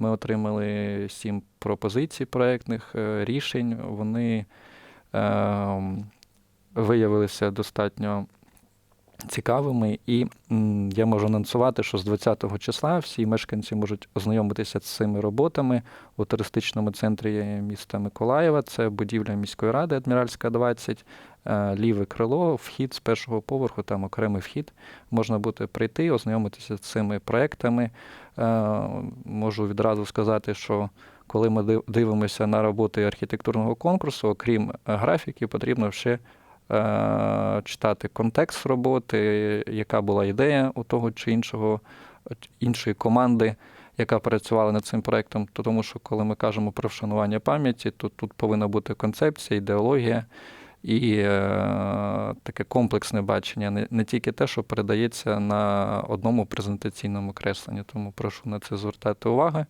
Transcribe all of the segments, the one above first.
Ми отримали сім пропозицій проєктних е, рішень. Вони е, виявилися достатньо цікавими, і я можу анонсувати, що з 20 числа всі мешканці можуть ознайомитися з цими роботами у туристичному центрі міста Миколаєва. Це будівля міської ради Адміральська 20, е, ліве крило, вхід з першого поверху, там окремий вхід. Можна буде прийти, ознайомитися з цими проектами. Е, Можу відразу сказати, що коли ми дивимося на роботи архітектурного конкурсу, окрім е, графіки, потрібно ще е, читати контекст роботи, яка була ідея у того чи іншого іншої команди, яка працювала над цим проектом. То Тому що коли ми кажемо про вшанування пам'яті, то тут повинна бути концепція, ідеологія і е, таке комплексне бачення, не, не тільки те, що передається на одному презентаційному кресленні. Тому прошу на це звертати увагу.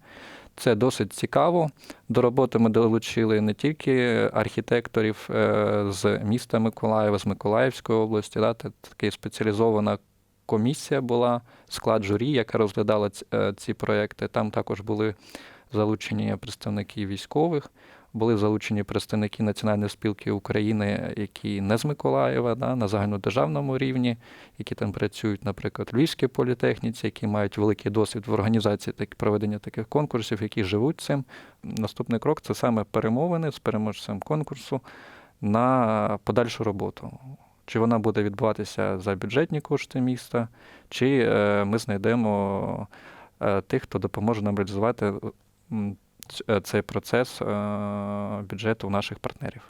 Це досить цікаво. До роботи ми долучили не тільки архітекторів е, з міста Миколаєва, з Миколаївської області. Да, така спеціалізована комісія була, склад журі, яка розглядала е, ці проекти. Там також були залучені представники військових, були залучені представники Національної спілки України, які не з Миколаєва, да, на загальнодержавному рівні, які там працюють, наприклад, в Львівській політехніці, які мають великий досвід в організації так, проведення таких конкурсів, які живуть цим. Наступний крок це саме перемовини з переможцем конкурсу на подальшу роботу. Чи вона буде відбуватися за бюджетні кошти міста, чи е, ми знайдемо е, тих, хто допоможе нам реалізувати цей процес бюджету бюджету наших партнерів.